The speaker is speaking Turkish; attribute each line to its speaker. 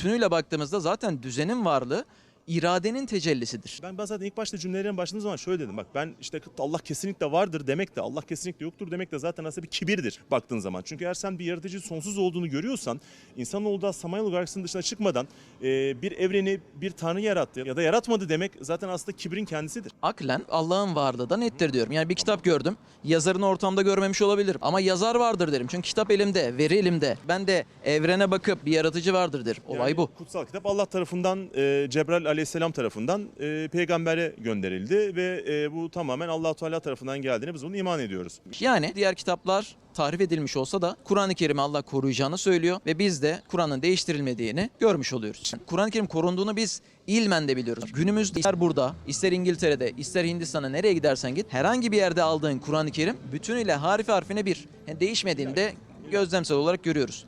Speaker 1: Tünüyle baktığımızda zaten düzenin varlığı iradenin tecellisidir.
Speaker 2: Ben bazen ilk başta cümlelerin başladığım zaman şöyle dedim. Bak ben işte Allah kesinlikle vardır demek de Allah kesinlikle yoktur demek de zaten aslında bir kibirdir baktığın zaman. Çünkü eğer sen bir yaratıcı sonsuz olduğunu görüyorsan insanoğlu da Samanyolu galaksinin dışına çıkmadan e, bir evreni bir tanrı yarattı ya da yaratmadı demek zaten aslında kibrin kendisidir.
Speaker 1: Aklen Allah'ın varlığı da nettir diyorum. Yani bir kitap gördüm. Yazarını ortamda görmemiş olabilirim. Ama yazar vardır derim. Çünkü kitap elimde, veri elimde. Ben de evrene bakıp bir yaratıcı vardır derim. Olay
Speaker 2: Yani
Speaker 1: bu.
Speaker 2: Kutsal kitap Allah tarafından e, Cebrail aleyhisselam tarafından e, peygambere gönderildi ve e, bu tamamen Allah Teala tarafından geldiğine biz bunu iman ediyoruz.
Speaker 1: Yani diğer kitaplar tahrif edilmiş olsa da Kur'an-ı Kerim'i Allah koruyacağını söylüyor ve biz de Kur'an'ın değiştirilmediğini görmüş oluyoruz. Kur'an-ı Kerim korunduğunu biz ilmen de biliyoruz. Günümüzde ister burada, ister İngiltere'de, ister Hindistan'a nereye gidersen git herhangi bir yerde aldığın Kur'an-ı Kerim bütünüyle harfi harfine bir. Yani değişmediğini de gözlemsel olarak görüyoruz.